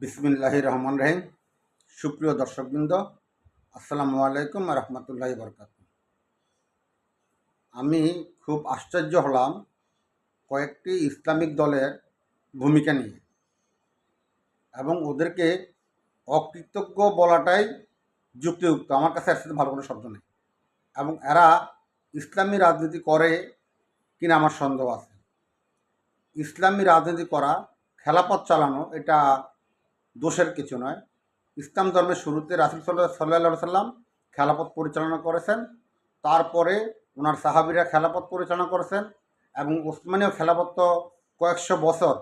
বিসমিল্লাহ রহমান রহিম সুপ্রিয় দর্শকবৃন্দ, আসসালামু আলাইকুম রহমতুল্লাহ বরকাত আমি খুব আশ্চর্য হলাম কয়েকটি ইসলামিক দলের ভূমিকা নিয়ে এবং ওদেরকে অকৃতজ্ঞ বলাটাই যুক্তিযুক্ত। আমার কাছে একসাথে ভালো কোনো শব্দ নেই। এবং এরা ইসলামী রাজনীতি করে কিনা আমার সন্দেহ আছে। ইসলামী রাজনীতি করা, খেলাপথ চালানো, এটা দোষের কিছু নয়। ইসলাম ধর্মের শুরুতে রাসুল সাল্লাহ সাল্লাহ সাল্লাম খেলাপথ পরিচালনা করেছেন। তারপরে ওনার সাহাবিরা খেলাপথ পরিচালনা করেছেন এবং ওসমানীয় খেলাপথ তো কয়েকশো বছর,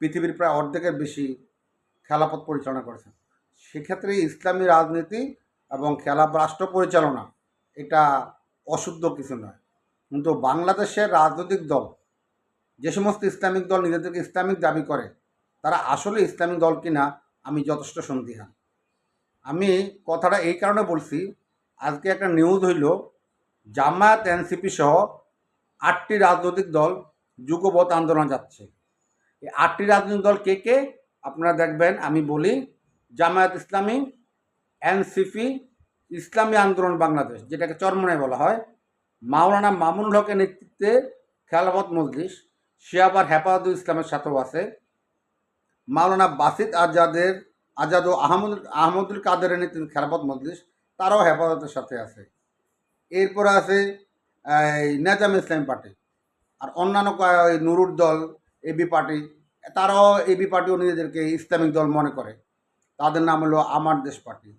পৃথিবীর প্রায় অর্ধেকের বেশি খেলাপথ পরিচালনা করেছেন। সেক্ষেত্রে ইসলামী রাজনীতি এবং খেলা রাষ্ট্র পরিচালনা এটা অশুদ্ধ কিছু নয়। কিন্তু বাংলাদেশের রাজনৈতিক দল, যে সমস্ত ইসলামিক দল নিজেদেরকে ইসলামিক দাবি করে, তারা আসলে ইসলামিক দল কিনা আমি যথেষ্ট সন্দিহান। আমি কথাটা এই কারণে বলছি, আজকে একটা নিউজ হইল, জামায়াত এনসিপি সহ আটটি রাজনৈতিক দল যুগবত আন্দোলন যাচ্ছে। এই আটটি রাজনৈতিক দল কে কে? আপনারা দেখবেন, আমি বলি, জামায়াত ইসলামী, এনসিপি, ইসলামী আন্দোলন বাংলাদেশ, যেটাকে চরমনায় বলা হয়। মাওলানা মামুনুল হকের নেতৃত্বে খেলাফত মজলিস সে আবার ইসলামের সাথেও আছে। মাওলানা বাসিদ আজাদের, আজাদ ও আহমদ, আহমদুল কাদের নেতৃত্বে খেলাফত মজলিস, তারাও হেফাজতের সাথে আছে। এরপরে আছে নেজাম ইসলাম পার্টি আর অন্যান্য নুরুর দল এবি পার্টি, তারাও এবি পার্টিও নিজেদেরকে ইসলামিক দল মনে করে। তাদের নাম হলো আমার দেশ পার্টি।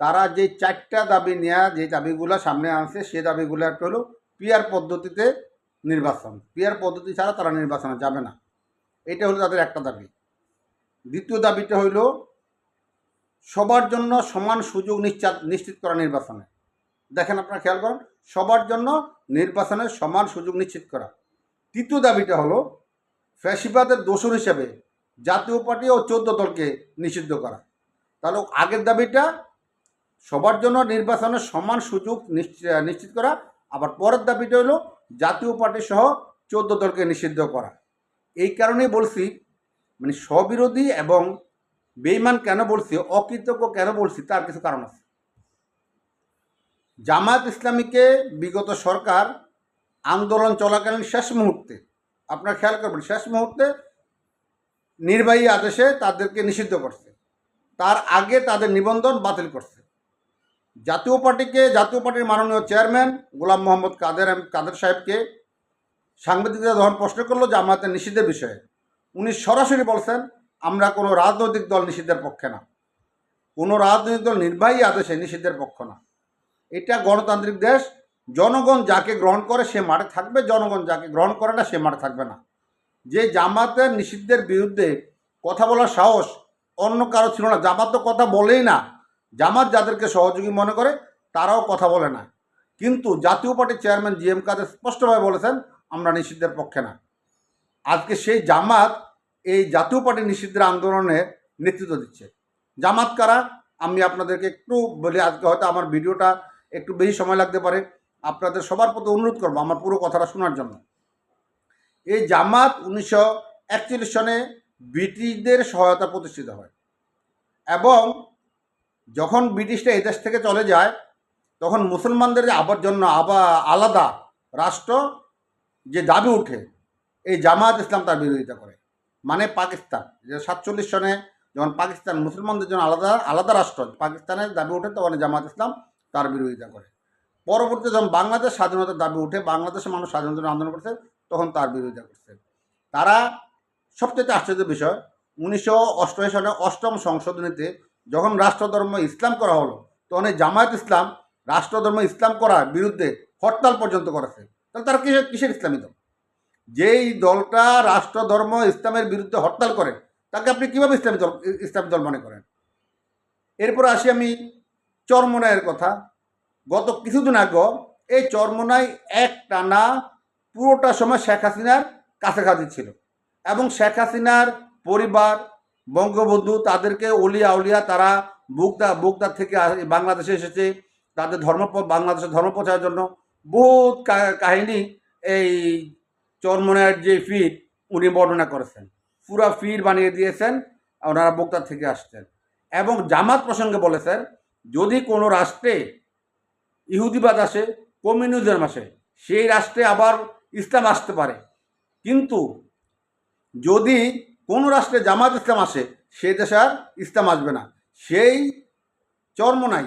তারা যে চারটা দাবি নেয়া, যে দাবিগুলো সামনে আনছে, সে দাবিগুলো একটা হলো পিয়ার পদ্ধতিতে নির্বাচন। পিয়ার পদ্ধতি ছাড়া তারা নির্বাচনে যাবে না। এটা হলো তাদের একটা দাবি। দ্বিতীয় দাবিটা হইল সবার জন্য সমান সুযোগ নিশ্চিত নিশ্চিত করা নির্বাচনে। দেখেন আপনারা খেয়াল করেন, সবার জন্য নির্বাচনের সমান সুযোগ নিশ্চিত করা। তৃতীয় দাবিটা হলো ফ্যাসিবাদের দোষর হিসেবে জাতীয় পার্টি ও চোদ্দ দলকে নিষিদ্ধ করা। তাহলে আগের দাবিটা সবার জন্য নির্বাচনের সমান সুযোগ নিশ্চি- নিশ্চিত করা, আবার পরের দাবিটা হলো জাতীয় পার্টি সহ চোদ্দ দলকে নিষিদ্ধ করা। এই কারণেই বলছি মানে স্ববিরোধী এবং বেইমান কেন বলছি, অকৃতজ্ঞ কেন বলছি, তার কিছু কারণ আছে। জামায়াত ইসলামীকে বিগত সরকার আন্দোলন চলাকালীন শেষ মুহূর্তে, আপনার খেয়াল করবেন, শেষ মুহূর্তে নির্বাহী আদেশে তাদেরকে নিষিদ্ধ করছে। তার আগে তাদের নিবন্ধন বাতিল করছে। জাতীয় পার্টিকে, জাতীয় পার্টির মাননীয় চেয়ারম্যান গোলাম মোহাম্মদ কাদের কাদের সাহেবকে সাংবাদিকরা যখন প্রশ্ন করল জামায়াতের নিষিদ্ধের বিষয়ে। উনি সরাসরি বলছেন, আমরা কোনো রাজনৈতিক দল নিষিদ্ধের পক্ষে না। কোনো রাজনৈতিক দল নির্বাহী আদেশে নিষিদ্ধের পক্ষ না। এটা গণতান্ত্রিক দেশ, জনগণ যাকে গ্রহণ করে সে মাঠে থাকবে, জনগণ যাকে গ্রহণ করে না সে মাঠে থাকবে না। যে জামাতের নিষিদ্ধের বিরুদ্ধে কথা বলার সাহস অন্য কারও ছিল না। জামাত তো কথা বলেই না। জামাত যাদেরকে সহযোগী মনে করে, তারাও কথা বলে না। কিন্তু জাতীয় পার্টির চেয়ারম্যান জি এম কাদের স্পষ্টভাবে বলেছেন, আমরা নিষিদ্ধের পক্ষে না। আজকে সেই জামাত এই জাতীয় পার্টি নিষিদ্ধের আন্দোলনে নেতৃত্ব দিচ্ছে। জামাত কারা? আমি আপনাদেরকে একটু বলি, আজকে হয়তো আমার ভিডিওটা একটু বেশি সময় লাগতে পারে। আপনাদের সবার প্রতি অনুরোধ করব আমার পুরো কথাটা শোনার জন্য। এই জামাত উনিশশো একচল্লিশ সনে ব্রিটিশদের সহায়তা প্রতিষ্ঠিত হয় এবং যখন ব্রিটিশরা এদেশ থেকে চলে যায়, তখন মুসলমানদের আবার জন্য আবার আলাদা রাষ্ট্র যে দাবি উঠে এই জামায়াত ইসলাম তার বিরোধিতা করে। মানে পাকিস্তান। যে সাতচল্লিশ সনে যখন পাকিস্তান মুসলমানদের জন্য আলাদা আলাদা রাষ্ট্র, পাকিস্তানের দাবি উঠে তখন জামায়াত ইসলাম তার বিরোধিতা করে। পরবর্তীতে যখন বাংলাদেশ স্বাধীনতার দাবি উঠে, বাংলাদেশের মানুষ স্বাধীনতার আন্দোলন করছে, তখন তার বিরোধিতা করছে। তারা, সবচেয়ে আশ্চর্যের বিষয়, উনিশশো অষ্টআশি সনে অষ্টম সংশোধনীতে যখন রাষ্ট্রধর্ম ইসলাম করা হলো, তখন এই জামায়াত ইসলাম রাষ্ট্রধর্ম ইসলাম করার বিরুদ্ধে হরতাল পর্যন্ত করেছে। তাহলে তারা কিসের কিসের ইসলামী দল যেই দলটা রাষ্ট্রধর্ম ইসলামের বিরুদ্ধে হরতাল করে, তাকে আপনি কীভাবে ইসলামী দল ইসলামী দল মনে করেন? এরপর আসি আমি চরমনায়ের কথা। গত কিছুদিন আগে এই চরমনায় এক টানা পুরোটা সময় শেখ হাসিনার কাছাকাছি ছিল এবং শেখ হাসিনার পরিবার, বঙ্গবন্ধু, তাদেরকে অলিয়া উলিয়া তারা বুকদা বুকদা থেকে বাংলাদেশে এসেছে। তাদের ধর্ম বাংলাদেশের ধর্ম প্রচারের জন্য বহুত কাহিনী এই চরমনায়ের যে ফির, উনি বর্ণনা করেছেন। পুরা ফির বানিয়ে দিয়েছেন, ওনারা বক্তা থেকে আসছেন। এবং জামাত প্রসঙ্গে বলেছেন যদি কোনো রাষ্ট্রে ইহুদিবাদ আসে, কমিউনিজম আসে, সেই রাষ্ট্রে আবার ইসলাম আসতে পারে। কিন্তু যদি কোনো রাষ্ট্রে জামাত ইসলাম আসে, সেই দেশে আর ইসলাম আসবে না। সেই চর্মনাই,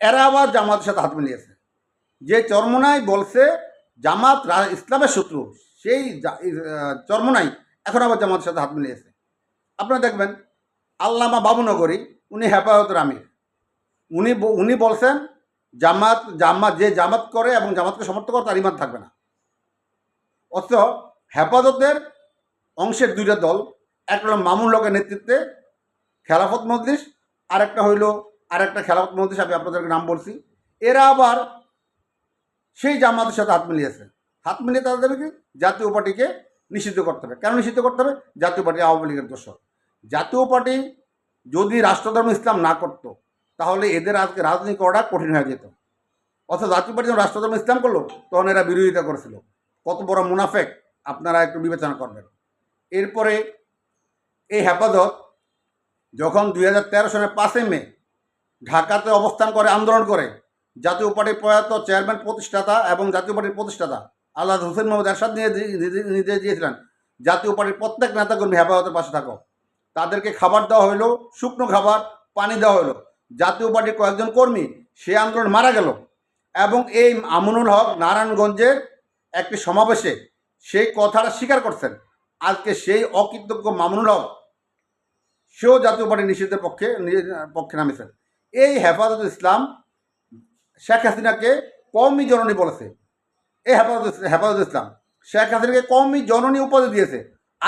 এরা আবার জামাতের সাথে হাত মিলিয়েছে। যে চর্মনাই বলছে জামাত ইসলামের শত্রু, সেই চর্মনাই এখন আবার জামাতের সাথে হাত মিলিয়েছে। আপনারা দেখবেন, আল্লামা বাবুনগরী, উনি হেফাজতের আমির। উনি উনি বলছেন, জামাত জামাত যে জামাত করে এবং জামাতকে সমর্থন করে, তার ইমান থাকবে না। অথচ হেফাজতের অংশের দুইটা দল একটা হলো মামুন হকের নেতৃত্বে খেলাফত মজলিস, আরেকটা হইল আর একটা খেলাফত মজলিস, আমি আপনাদেরকে নাম বলছি। এরা আবার সেই জামাতের সাথে হাত মিলিয়েছে। হাত মিলিয়ে তাদেরকে জাতীয় পার্টিকে নিষিদ্ধ করতে হবে। কেন নিষিদ্ধ করতে হবে? জাতীয় পার্টি আওয়ামী লীগের দোষ জাতীয় পার্টি যদি রাষ্ট্রধর্ম ইসলাম না করতো, তাহলে এদের আজকে রাজনীতি করাটা কঠিন হয়ে যেত। অর্থাৎ জাতীয় পার্টি যখন রাষ্ট্রধর্ম ইসলাম করল, তখন এরা বিরোধিতা করেছিল। কত বড় মুনাফেক আপনারা একটু বিবেচনা করবেন। এরপরে এই হেফাজত যখন দুই হাজার তেরো সালের পাঁচই মে ঢাকাতে অবস্থান করে, আন্দোলন করে জাতীয় পার্টির প্রয়াত চেয়ারম্যান, প্রতিষ্ঠাতা এবং জাতীয় পার্টির প্রতিষ্ঠাতা আল্লাহ হোসেন মোহাম্মদ এরশাদ নিয়ে নির্দেশ দিয়েছিলেন, জাতীয় পার্টির প্রত্যেক নেতাকর্মী হেফাজতের পাশে থাকো। তাদেরকে খাবার দেওয়া হলো শুকনো খাবার, পানি দেওয়া হলো জাতীয় পার্টির কয়েকজন কর্মী, সে আন্দোলন মারা গেল এবং এই আমনুল হক নারায়ণগঞ্জের একটি সমাবেশে সেই কথাটা স্বীকার করছেন। আজকে সেই অকৃতজ্ঞ মামুনুল হক সেও জাতীয় পার্টি নিষিদ্ধের পক্ষে পক্ষে নামেছেন। এই হেফাজত ইসলাম শেখ হাসিনাকে কমই জননী বলেছে। এ হেফাজত হেফাজত ইসলাম। শেখ হাসিনাকে কমই জননী উপাধি দিয়েছে।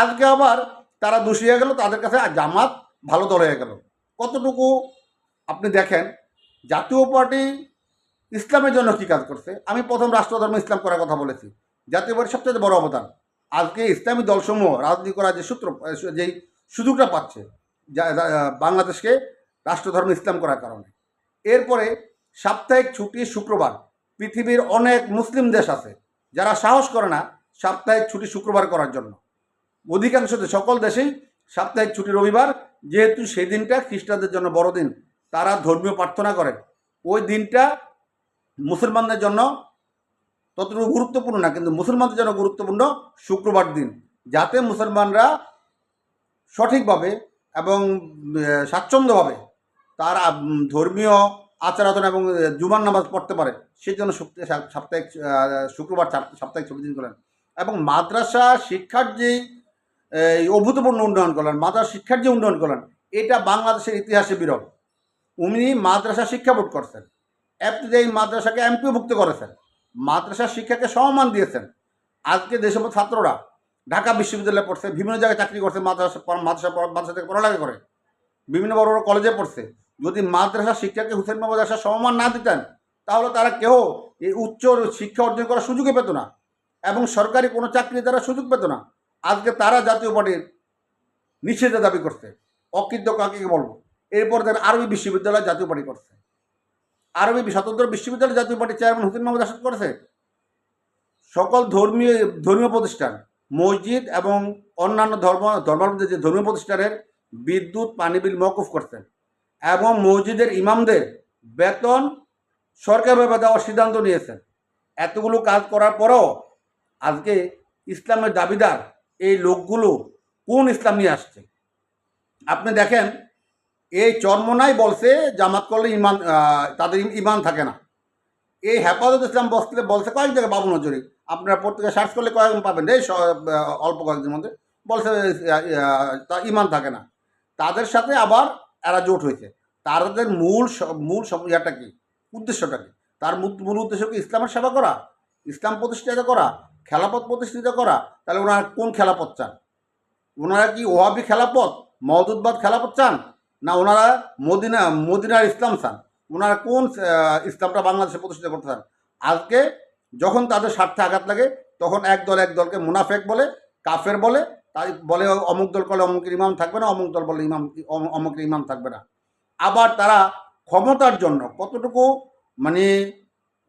আজকে আবার তারা দোষী হয়ে গেল, তাদের কাছে জামাত ভালো দল হয়ে গেল। কতটুকু আপনি দেখেন, জাতীয় পার্টি ইসলামের জন্য কী কাজ করছে? আমি প্রথম রাষ্ট্রধর্ম ইসলাম করার কথা বলেছি। জাতীয় পার্টির সবচেয়ে বড় অবদান। আজকে ইসলামী দলসমূহ রাজনীতি করার যে সূত্র, যেই সুযোগটা পাচ্ছে বাংলাদেশকে রাষ্ট্রধর্ম ইসলাম করার কারণে। এরপরে সাপ্তাহিক ছুটি শুক্রবার। পৃথিবীর অনেক মুসলিম দেশ আছে, যারা সাহস করে না সাপ্তাহিক ছুটি শুক্রবার করার জন্য। অধিকাংশ সকল দেশেই সাপ্তাহিক ছুটি রবিবার, যেহেতু সেই দিনটা খ্রিস্টানদের জন্য বড়দিন তারা ধর্মীয় প্রার্থনা করে। ওই দিনটা মুসলমানদের জন্য ততটুকু গুরুত্বপূর্ণ না, কিন্তু মুসলমানদের জন্য গুরুত্বপূর্ণ শুক্রবার দিন, যাতে মুসলমানরা সঠিকভাবে এবং স্বাচ্ছন্দ্যভাবে তারা ধর্মীয় আচার আচরণ এবং জুমার নামাজ পড়তে পারে, সেই জন্য সাপ্তাহিক শুক্রবার সাপ্তাহিক ছুটি দিন করেন। এবং মাদ্রাসা শিক্ষার এই অভূতপূর্ণ উন্নয়ন করলেন মাদ্রাসা শিক্ষার যে উন্নয়ন করলেন এটা বাংলাদেশের ইতিহাসে বিরল। উনি মাদ্রাসা শিক্ষা বোর্ড করছেন এমপি এই মাদ্রাসাকে এমপিভুক্ত করেছেন, মাদ্রাসা শিক্ষাকে সম্মান দিয়েছেন। আজকে দেশের ছাত্ররা ঢাকা বিশ্ববিদ্যালয়ে পড়ছে, বিভিন্ন জায়গায় চাকরি করছে, মাদ্রাসা মাদ্রাসা মাদ্রাসা থেকে পড়ালেখা করে, বিভিন্ন বড় বড় কলেজে পড়ছে। যদি মাদ্রাসা শিক্ষাকে হুসেন মোহাম্মদ আশা সম্মান না দিতেন, তাহলে তারা কেউ এই উচ্চ শিক্ষা অর্জন করার সুযোগই পেত না এবং সরকারি কোনো চাকরি তারা সুযোগ পেত না। আজকে তারা জাতীয় পার্টির নিষেধের দাবি করছে। অকৃত কাকে বলব? এরপর তারা আরবি বিশ্ববিদ্যালয় জাতীয় পার্টি করছে। আরবি স্বতন্ত্র বিশ্ববিদ্যালয় জাতীয় পার্টির চেয়ারম্যান হুসেন মোহাম্মদ আসাদ করেছে। সকল ধর্মীয় ধর্মীয় প্রতিষ্ঠান, মসজিদ এবং অন্যান্য ধর্ম, ধর্মাবলম্বী যে ধর্মীয় প্রতিষ্ঠানের বিদ্যুৎ, পানি বিল মৌকুফ করছেন। এবং মসজিদের ইমামদের বেতন সরকারভাবে দেওয়ার সিদ্ধান্ত নিয়েছেন। এতগুলো কাজ করার পরেও আজকে ইসলামের দাবিদার এই লোকগুলো কোন ইসলাম নিয়ে আসছে? আপনি দেখেন, এই চর্মনাই বলছে, জামাত করলে ইমান তাদের ইমান থাকে না। এই হেফাজত ইসলাম বসলে বলছে কয়েক জায়গায় বাবু নজরি আপনারা পত্রিকা সার্চ করলে কয়েকজন পাবেন। এই অল্প কয়েকদিনের মধ্যে। বলছে ইমান থাকে না। তাদের সাথে আবার এরা জোট হয়েছে। তাদের মূল মূল ইয়াটা কি? উদ্দেশ্যটা কি? তার মূল উদ্দেশ্য কি? ইসলামের সেবা করা? ইসলাম প্রতিষ্ঠিত করা? খেলাপথ প্রতিষ্ঠিত করা? তাহলে ওনারা কোন খেলাপথ চান? ওনারা কি ওহাবি খেলাপথ? মহদুদবাদ খেলাপথ চান? না ওনারা মদিনা, মদিনার ইসলাম চান? ওনারা কোন ইসলামটা বাংলাদেশে প্রতিষ্ঠিত করতে চান? আজকে যখন তাদের স্বার্থে আঘাত লাগে, তখন এক দল এক দলকে মুনাফেক বলে, কাফের বলে তাই বলে অমুক দল করলে অমুকের ইমাম থাকবে না, অমুক দল বলে ইমাম অম- অমুকের ইমাম থাকবে না। আবার তারা ক্ষমতার জন্য কতটুকু মানে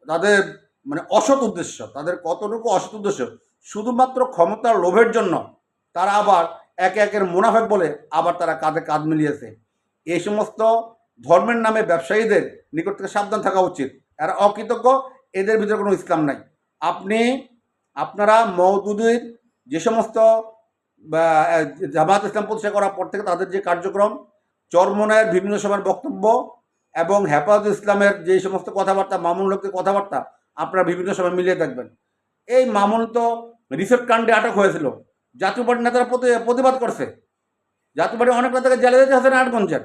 তাদের মানে অসৎ উদ্দেশ্য, তাদের কতটুকু অসৎ উদ্দেশ্য? শুধুমাত্র ক্ষমতার লোভের জন্য তারা আবার একে একের মুনাফেক বলে আবার তারা কাঁধে কাঁধ মিলিয়েছে। এই সমস্ত ধর্মের নামে ব্যবসায়ীদের নিকট থেকে সাবধান থাকা উচিত। এরা অকৃতজ্ঞ, এদের ভিতরে কোনো ইসলাম নাই। আপনি, আপনারা মৌদুদির যে সমস্ত জামাত ইসলাম প্রতিষ্ঠা করার পর থেকে তাদের যে কার্যক্রম চরমনের বিভিন্ন সময়ের বক্তব্য এবং হেফাজত ইসলামের যে সমস্ত কথাবার্তা, মামুন লোকের কথাবার্তা আপনারা বিভিন্ন সময় মিলিয়ে দেখবেন। এই মামুন তো রিসেপ্ট কাণ্ডে আটক হয়েছিল। জাতীয় পার্টির নেতারা প্রতি- প্রতিবাদ করছে। জাতীয় পার্টি অনেক নেতাকে জেলে দিতে আছে নারায়ণগঞ্জের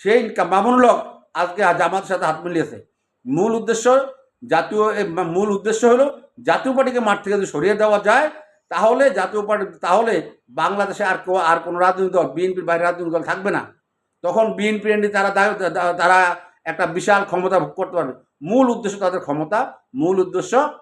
সেই মামুন লোক আজকে জামাতের সাথে হাত মিলিয়েছে। মূল উদ্দেশ্য জাতীয় মূল উদ্দেশ্য হলো জাতীয় পার্টিকে মাঠ থেকে যদি সরিয়ে দেওয়া যায় তাহলে জাতীয় পার্টি, তাহলে বাংলাদেশে আর কেউ আর কোনো রাজনৈতিক দল বিএনপির বাইরে রাজনৈতিক দল থাকবে না। তখন বিএনপি এনডি তারা তারা একটা বিশাল ক্ষমতা ভোগ করতে পারবে। মূল উদ্দেশ্য তাদের ক্ষমতা, মূল উদ্দেশ্য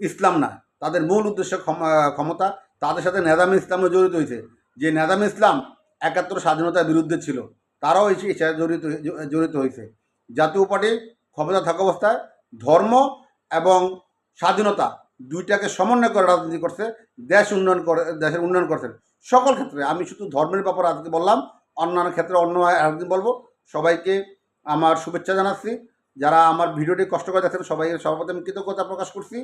ইসলাম না। তাদের মূল উদ্দেশ্য ক্ষম- ক্ষমতা, তাদের সাথে নেদাম ইসলামও জড়িত হয়েছে। যে নেদাম ইসলাম একাত্তর স্বাধীনতার বিরুদ্ধে ছিল, তারাও এই জড়িত জড়িত হয়েছে। জাতীয় পার্টি ক্ষমতা থাকা অবস্থায় ধর্ম এবং স্বাধীনতা দুইটাকে সমন্বয় করে রাজনীতি করছে, দেশ উন্নয়ন করে, দেশের উন্নয়ন করছেন সকল ক্ষেত্রে, আমি শুধু ধর্মের ব্যাপারে আজকে বললাম, অন্যান্য ক্ষেত্রে অন্য একদিন বলব। সবাইকে আমার শুভেচ্ছা জানাচ্ছি। যারা আমার ভিডিওটি কষ্ট করে দেখেন সবাই আমি কৃতজ্ঞতা প্রকাশ করছি।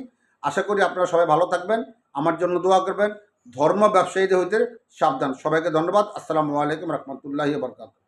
আশা করি আপনারা সবাই ভালো থাকবেন, আমার জন্য দোয়া করবেন। ধর্ম ব্যবসায়ীদের হইতে সাবধান। সবাইকে ধন্যবাদ। আসসালামু আলাইকুম রহমতুল্লাহি বরকাত